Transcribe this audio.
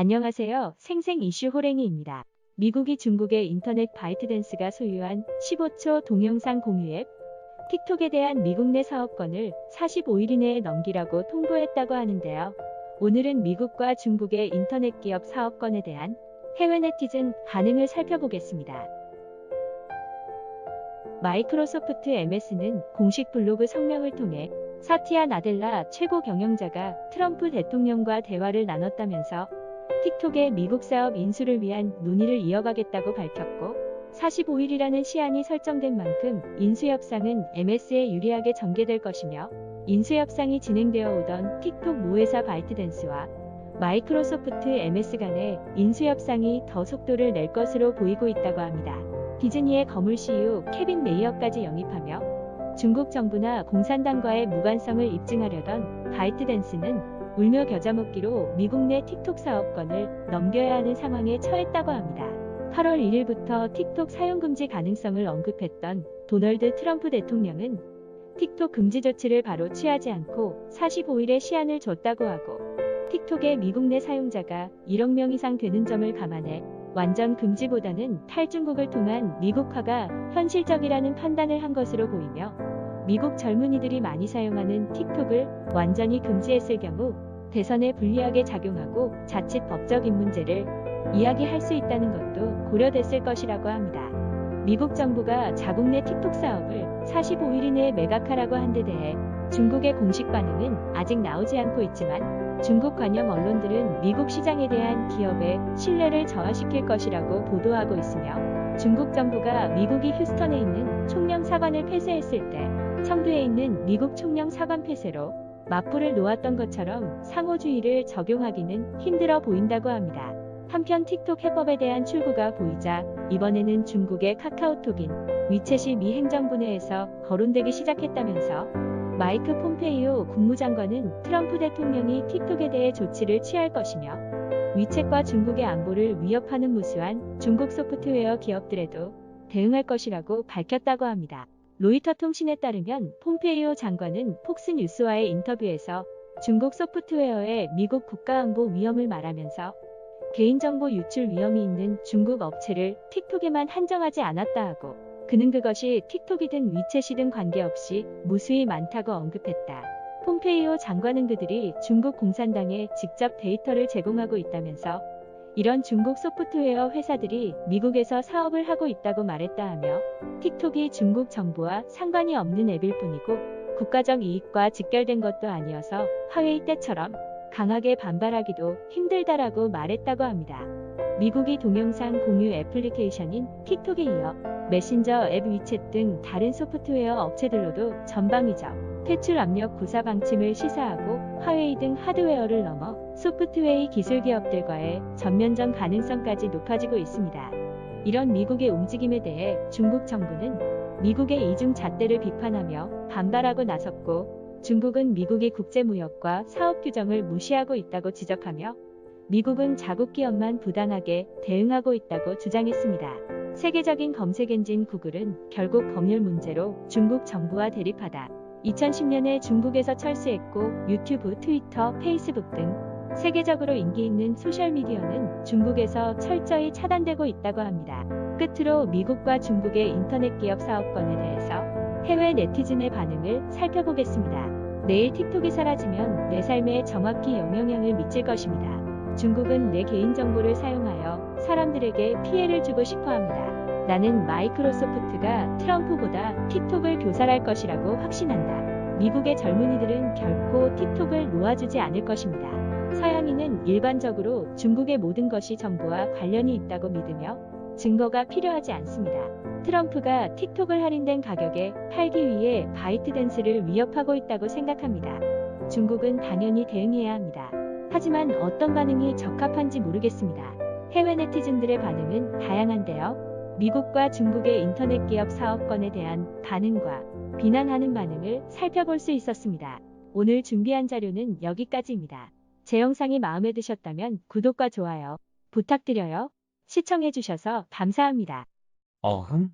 안녕하세요. 생생 이슈 호랭이입니다. 미국이 중국의 인터넷 바이트댄스가 소유한 15초 동영상 공유 앱 틱톡에 대한 미국 내 사업권을 45일 이내에 넘기라고 통보했다고 하는데요. 오늘은 미국과 중국의 인터넷 기업 사업권에 대한 해외 네티즌 반응을 살펴보겠습니다. 마이크로소프트 MS는 공식 블로그 성명을 통해 사티아 나델라 최고 경영자가 트럼프 대통령과 대화를 나눴다면서 틱톡의 미국 사업 인수를 위한 논의를 이어가겠다고 밝혔고 45일이라는 시한이 설정된 만큼 인수 협상은 MS에 유리하게 전개될 것이며 인수 협상이 진행되어 오던 틱톡 모회사 바이트댄스와 마이크로소프트 MS 간의 인수 협상이 더 속도를 낼 것으로 보이고 있다고 합니다. 디즈니의 거물 CEO 케빈 메이어까지 영입하며 중국 정부나 공산당과의 무관성을 입증하려던 바이트댄스는 울며 겨자 먹기로 미국 내 틱톡 사업권을 넘겨야 하는 상황에 처했다고 합니다. 8월 1일부터 틱톡 사용 금지 가능성을 언급했던 도널드 트럼프 대통령은 틱톡 금지 조치를 바로 취하지 않고 45일의 시한을 줬다고 하고 틱톡의 미국 내 사용자가 1억 명 이상 되는 점을 감안해 완전 금지보다는 탈중국을 통한 미국화가 현실적이라는 판단을 한 것으로 보이며 미국 젊은이들이 많이 사용하는 틱톡을 완전히 금지했을 경우 대선에 불리하게 작용하고 자칫 법적 인 문제를 이야기할 수 있다는 것도 고려됐을 것이라고 합니다. 미국 정부가 자국 내 틱톡 사업을 45일 이내에 매각하라고 한 데 대해 중국의 공식 반응은 아직 나오지 않고 있지만 중국 관영 언론들은 미국 시장에 대한 기업의 신뢰를 저하시킬 것이라고 보도하고 있으며 중국 정부가 미국이 휴스턴에 있는 총령 사관을 폐쇄했을 때 청두에 있는 미국 총령 사관 폐쇄로 맞불을 놓았던 것처럼 상호주의를 적용하기는 힘들어 보인다고 합니다. 한편 틱톡 해법에 대한 출구가 보이자 이번에는 중국의 카카오톡인 위챗이 미 행정부 내에서 거론되기 시작했다면서 마이크 폼페이오 국무장관은 트럼프 대통령이 틱톡에 대해 조치를 취할 것이며 위챗과 중국의 안보를 위협하는 무수한 중국 소프트웨어 기업들에도 대응할 것이라고 밝혔다고 합니다. 로이터 통신에 따르면 폼페이오 장관은 폭스뉴스와의 인터뷰에서 중국 소프트웨어의 미국 국가안보 위험을 말하면서 개인정보 유출 위험이 있는 중국 업체를 틱톡에만 한정하지 않았다 하고 그는 그것이 틱톡이든 위챗이든 관계없이 무수히 많다고 언급했다. 폼페이오 장관은 그들이 중국 공산당에 직접 데이터를 제공하고 있다면서 이런 중국 소프트웨어 회사들이 미국에서 사업을 하고 있다고 말했다 하며 틱톡이 중국 정부와 상관이 없는 앱일 뿐이고 국가적 이익과 직결된 것도 아니어서 화웨이 때처럼 강하게 반발하기도 힘들다라고 말했다고 합니다. 미국이 동영상 공유 애플리케이션인 틱톡에 이어 메신저 앱 위챗 등 다른 소프트웨어 업체들로도 전방위적 퇴출 압력 구사 방침을 시사하고 화웨이 등 하드웨어를 넘어 소프트웨어 기술 기업들과의 전면전 가능성까지 높아지고 있습니다. 이런 미국의 움직임에 대해 중국 정부는 미국의 이중 잣대를 비판하며 반발하고 나섰고 중국은 미국이 국제무역과 사업 규정을 무시하고 있다고 지적하며 미국은 자국 기업만 부당하게 대응하고 있다고 주장했습니다. 세계적인 검색 엔진 구글은 결국 법률 문제로 중국 정부와 대립하다 2010년에 중국에서 철수했고 유튜브, 트위터, 페이스북 등 세계적으로 인기 있는 소셜미디어는 중국에서 철저히 차단되고 있다고 합니다. 끝으로 미국과 중국의 인터넷 기업 사업권에 대해서 해외 네티즌의 반응을 살펴보겠습니다. 내일 틱톡이 사라지면 내 삶에 정확히 영향을 미칠 것입니다. 중국은 내 개인정보를 사용하여 사람들에게 피해를 주고 싶어 합니다. 나는 마이크로소프트가 트럼프보다 틱톡을 교살할 것이라고 확신한다. 미국의 젊은이들은 결코 틱톡을 놓아주지 않을 것입니다. 서양인은 일반적으로 중국의 모든 것이 정부와 관련이 있다고 믿으며 증거가 필요하지 않습니다. 트럼프가 틱톡을 할인된 가격에 팔기 위해 바이트댄스를 위협하고 있다고 생각합니다. 중국은 당연히 대응해야 합니다. 하지만 어떤 반응이 적합한지 모르겠습니다. 해외 네티즌들의 반응은 다양한데요. 미국과 중국의 인터넷 기업 사업권에 대한 반응과 비난하는 반응을 살펴볼 수 있었습니다. 오늘 준비한 자료는 여기까지입니다. 제 영상이 마음에 드셨다면 구독과 좋아요 부탁드려요. 시청해주셔서 감사합니다. 어흥?